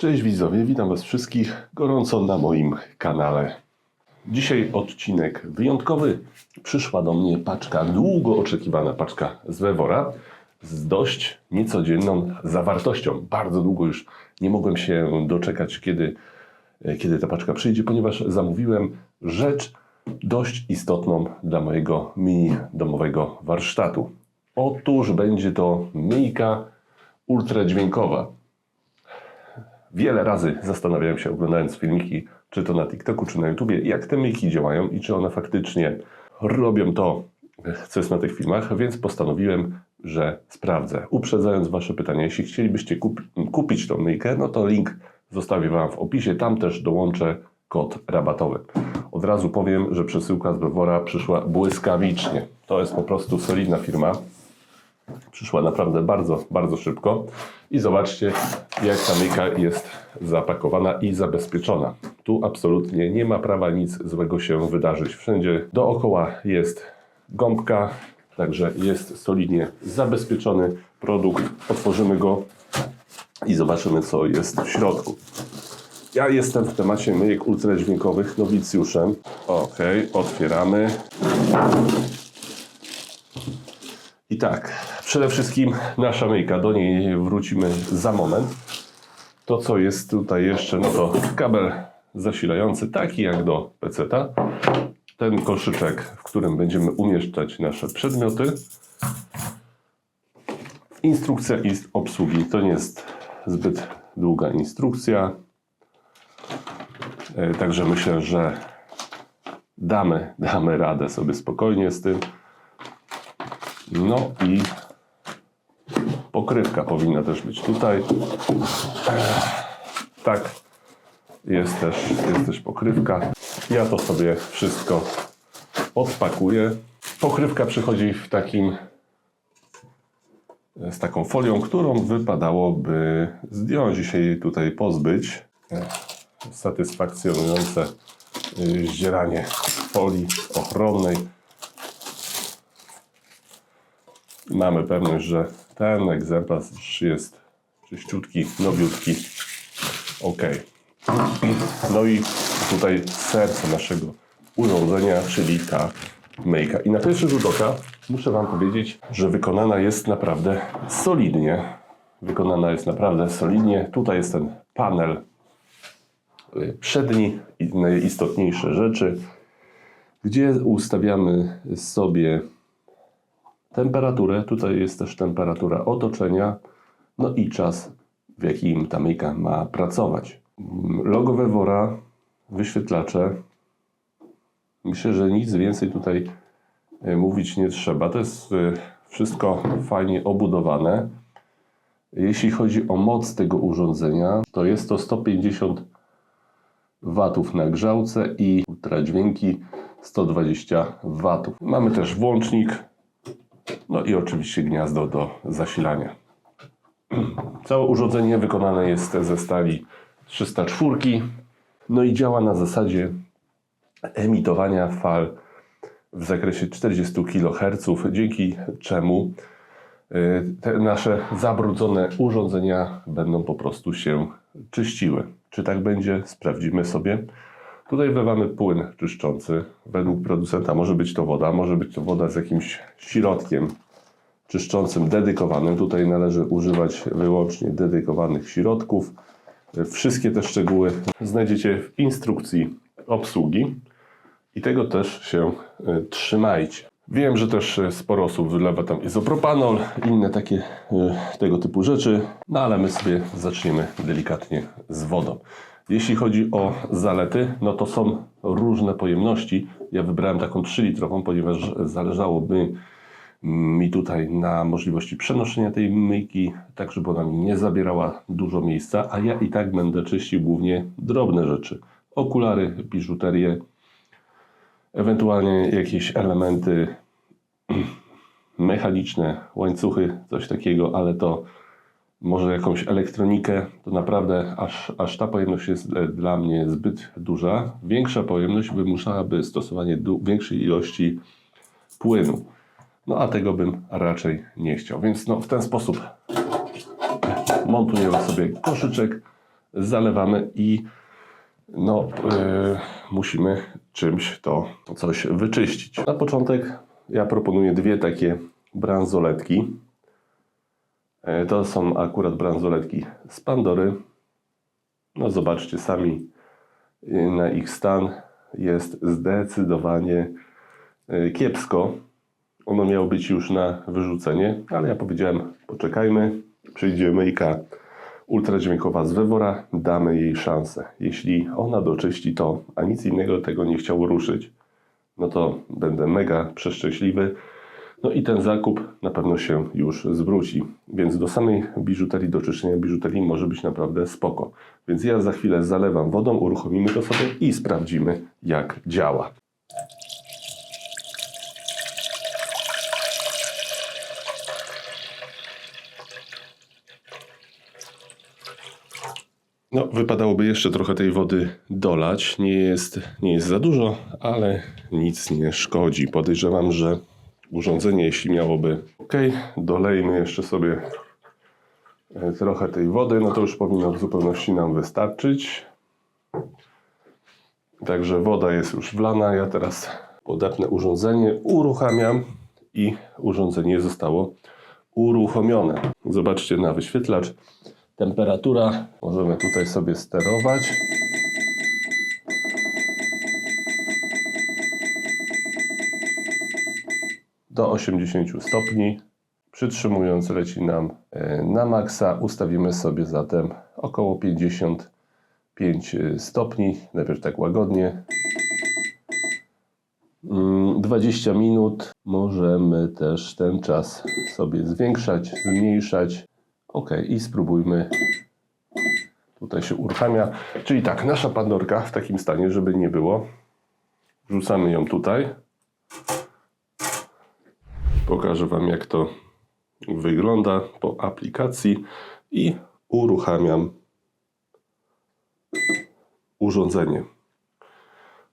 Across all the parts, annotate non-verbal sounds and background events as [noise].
Cześć widzowie, witam Was wszystkich gorąco na moim kanale. Dzisiaj odcinek wyjątkowy. Przyszła do mnie paczka, długo oczekiwana paczka z Wewora z dość niecodzienną zawartością. Bardzo długo już nie mogłem się doczekać, kiedy, kiedy ta paczka przyjdzie, ponieważ zamówiłem rzecz dość istotną dla mojego mini domowego warsztatu. Otóż będzie to myjka ultradźwiękowa. Wiele razy zastanawiałem się, oglądając filmiki, czy to na TikToku, czy na YouTubie, jak te myjki działają i czy one faktycznie robią to, co jest na tych filmach, więc postanowiłem, że sprawdzę. Uprzedzając Wasze pytania, jeśli chcielibyście kup kupić tą myjkę, no to link zostawię Wam w opisie. Tam też dołączę kod rabatowy. Od razu powiem, że przesyłka z Bewora przyszła błyskawicznie. To jest po prostu solidna firma. Przyszła naprawdę bardzo, bardzo szybko. I zobaczcie, jak ta myjka jest zapakowana i zabezpieczona. Tu absolutnie nie ma prawa nic złego się wydarzyć. Wszędzie dookoła jest gąbka, także jest solidnie zabezpieczony produkt. Otworzymy go i zobaczymy, co jest w środku. Ja jestem w temacie myjek ultradźwiękowych nowicjuszem. Ok, otwieramy. I tak, przede wszystkim nasza myjka, do niej wrócimy za moment. To co jest tutaj jeszcze, no to kabel zasilający, taki jak do PC-ta. Ten koszyczek, w którym będziemy umieszczać nasze przedmioty. Instrukcja obsługi, to nie jest zbyt długa instrukcja. E, Także myślę, że damy, damy radę sobie spokojnie z tym. No i pokrywka powinna też być tutaj. Tak, jest też, jest też pokrywka. Ja to sobie wszystko odpakuję. Pokrywka przychodzi w takim z taką folią, którą wypadałoby zdjąć i się tutaj pozbyć. Satysfakcjonujące y, zdzieranie folii ochronnej. Mamy pewność, że ten egzemplarz jest czyściutki, nowiutki. Ok. No i tutaj serce naszego urządzenia, czyli ta myjka. I na pierwszy rzut oka muszę Wam powiedzieć, że wykonana jest naprawdę solidnie. Wykonana jest naprawdę solidnie. Tutaj jest ten panel y, przedni i najistotniejsze rzeczy, gdzie ustawiamy sobie temperaturę. Tutaj jest też temperatura otoczenia, no i czas, w jakim ta myjka ma pracować. Logo Wewora, wyświetlacze. Myślę, że nic więcej tutaj e, mówić nie trzeba. To jest e, wszystko fajnie obudowane. Jeśli chodzi o moc tego urządzenia, to jest to 150 watów na grzałce i ultradźwięki 120 watów. Mamy też włącznik, no i oczywiście gniazdo do zasilania. Całe urządzenie wykonane jest ze stali 304. No i działa na zasadzie emitowania fal w zakresie 40 kHz, dzięki czemu y, te nasze zabrudzone urządzenia będą po prostu się czyściły. Czy tak będzie? Sprawdzimy sobie. Tutaj wlewamy płyn czyszczący. Według producenta może być to woda, może być to woda z jakimś środkiem czyszczącym dedykowanym. Tutaj należy używać wyłącznie dedykowanych środków. Wszystkie te szczegóły znajdziecie w instrukcji obsługi i tego też się y, trzymajcie. Wiem, że też y, sporo osób wylewa tam izopropanol, inne takie y, tego typu rzeczy, no ale my sobie zaczniemy delikatnie z wodą. Jeśli chodzi o zalety, no to są różne pojemności. Ja wybrałem taką 3-litrową, ponieważ zależałoby mi tutaj na możliwości przenoszenia tej myjki, tak żeby ona mi nie zabierała dużo miejsca, a ja i tak będę czyścił głównie drobne rzeczy. Okulary, biżuterię, ewentualnie jakieś elementy [clears throat] mechaniczne, łańcuchy, coś takiego, ale to może jakąś elektronikę, to naprawdę aż, aż ta pojemność jest e, dla mnie zbyt duża. Większa pojemność wymuszałaby stosowanie większej ilości płynu. No a tego bym raczej nie chciał. Więc no, w ten sposób montujemy sobie koszyczek, zalewamy i no, yy, musimy czymś to coś wyczyścić. Na początek ja proponuję dwie takie bransoletki. E, To są akurat bransoletki z Pandory. No zobaczcie sami y, na ich stan jest zdecydowanie y, kiepsko. Ono miało być już na wyrzucenie, ale ja powiedziałem poczekajmy, przyjdzie myjka ultradźwiękowa z Wewora, damy jej szansę. Jeśli ona doczyści to, a nic innego tego nie chciało ruszyć, no to będę mega przeszczęśliwy. No i ten zakup na pewno się już zwróci. Więc do samej biżuterii, do czyszczenia biżuterii może być naprawdę spoko. Więc ja za chwilę zalewam wodą, uruchomimy to sobie i sprawdzimy jak działa. No, wypadałoby jeszcze trochę tej wody dolać. Nie jest, nie jest za dużo, ale nic nie szkodzi. Podejrzewam, że urządzenie, jeśli miałoby ok, dolejmy jeszcze sobie e, trochę tej wody, no to już powinno w zupełności nam wystarczyć. Także woda jest już wlana. Ja teraz podepnę urządzenie, uruchamiam i urządzenie zostało uruchomione. Zobaczcie na wyświetlacz. Temperatura możemy tutaj sobie sterować. Do 80 stopni. Przytrzymując leci nam e, na maksa. Ustawimy sobie zatem około 55 stopni. Najpierw tak łagodnie. Mm, 20 minut. Możemy też ten czas sobie zwiększać, zmniejszać. Ok, i spróbujmy. Tutaj się uruchamia. Czyli tak, nasza pandorka w takim stanie, żeby nie było. Wrzucamy ją tutaj. Pokażę Wam, jak to wygląda po aplikacji i uruchamiam urządzenie.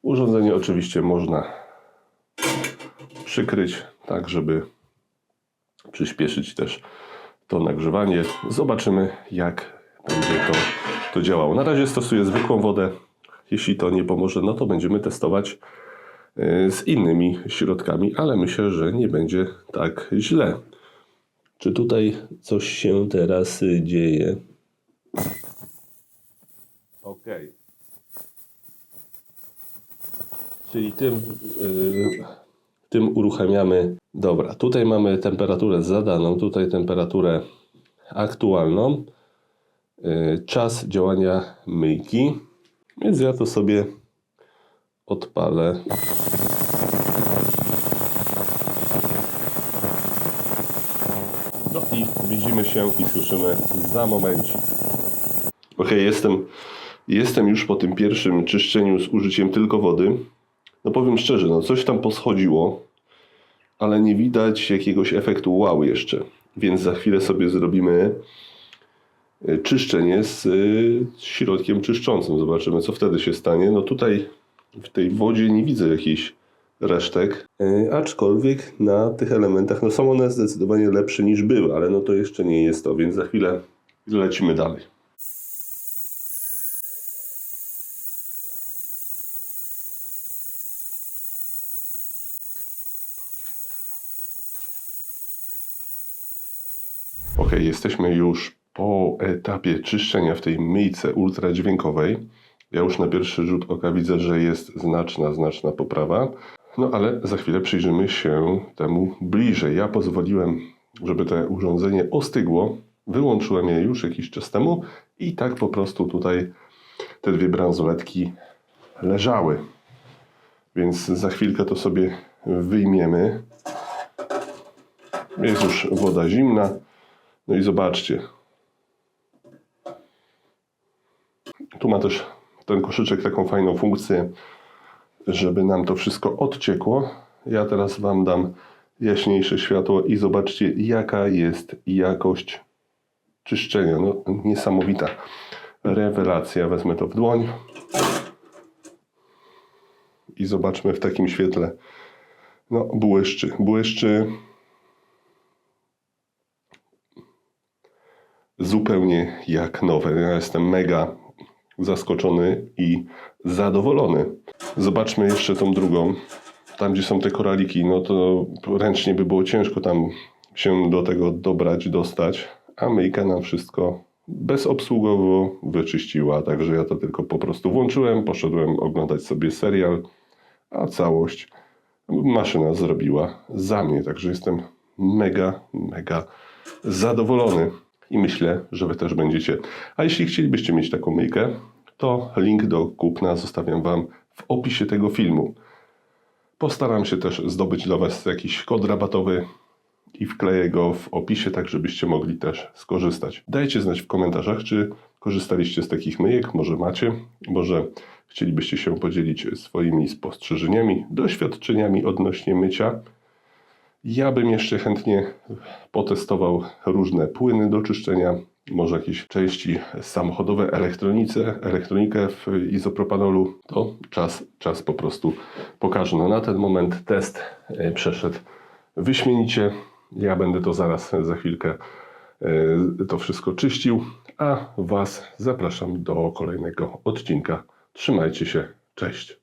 Urządzenie oczywiście można przykryć, tak żeby przyspieszyć też to nagrzewanie. Zobaczymy, jak będzie to, to działało. Na razie stosuję zwykłą wodę. Jeśli to nie pomoże, no to będziemy testować z innymi środkami, ale myślę, że nie będzie tak źle. Czy tutaj coś się teraz y, dzieje? Ok. Czyli tym, y, tym uruchamiamy. Dobra, tutaj mamy temperaturę zadaną, tutaj temperaturę aktualną. Y, czas działania myjki. Więc ja to sobie odpalę. No i widzimy się i słyszymy za momencik. Ok, jestem, jestem już po tym pierwszym czyszczeniu z użyciem tylko wody. No powiem szczerze, no coś tam poschodziło, ale nie widać jakiegoś efektu wow jeszcze. Więc za chwilę sobie zrobimy y, czyszczenie z y, środkiem czyszczącym. Zobaczymy, co wtedy się stanie. No tutaj w tej wodzie nie widzę jakichś resztek, y, aczkolwiek na tych elementach no są one zdecydowanie lepsze niż były, ale no to jeszcze nie jest to, więc za chwilę lecimy dalej. Ok, jesteśmy już po etapie czyszczenia w tej myjce ultradźwiękowej. Ja już na pierwszy rzut oka widzę, że jest znaczna, znaczna poprawa. No ale za chwilę przyjrzymy się temu bliżej. Ja pozwoliłem, żeby to urządzenie ostygło. Wyłączyłem je już jakiś czas temu i tak po prostu tutaj te dwie bransoletki leżały. Więc za chwilkę to sobie wyjmiemy. Jest już woda zimna. No i zobaczcie. Tu ma też ten koszyczek taką fajną funkcję, żeby nam to wszystko odciekło. Ja teraz Wam dam jaśniejsze światło i zobaczcie, jaka jest jakość czyszczenia. No, niesamowita rewelacja. Wezmę to w dłoń i zobaczmy w takim świetle. No, błyszczy, błyszczy. zupełnie jak nowe. Ja jestem mega zaskoczony i zadowolony. Zobaczmy jeszcze tą drugą. Tam, gdzie są te koraliki, no to ręcznie by było ciężko tam się do tego dobrać, dostać, a myjka nam wszystko bezobsługowo wyczyściła, także ja to tylko po prostu włączyłem, poszedłem oglądać sobie serial, a całość maszyna zrobiła za mnie, także jestem mega, mega zadowolony i myślę, że Wy też będziecie. A jeśli chcielibyście mieć taką myjkę, to link do kupna zostawiam Wam w opisie tego filmu. Postaram się też zdobyć dla Was jakiś kod rabatowy i wkleję go w opisie, tak żebyście mogli też skorzystać. Dajcie znać w komentarzach, czy korzystaliście z takich myjek, może macie, może chcielibyście się podzielić swoimi spostrzeżeniami, doświadczeniami odnośnie mycia. Ja bym jeszcze chętnie potestował różne płyny do czyszczenia, może jakieś części samochodowe, elektronice, elektronikę w izopropanolu. To czas, czas po prostu pokaże. No na ten moment test e, przeszedł wyśmienicie. Ja będę to zaraz, za chwilkę e, to wszystko czyścił, a Was zapraszam do kolejnego odcinka. Trzymajcie się, cześć.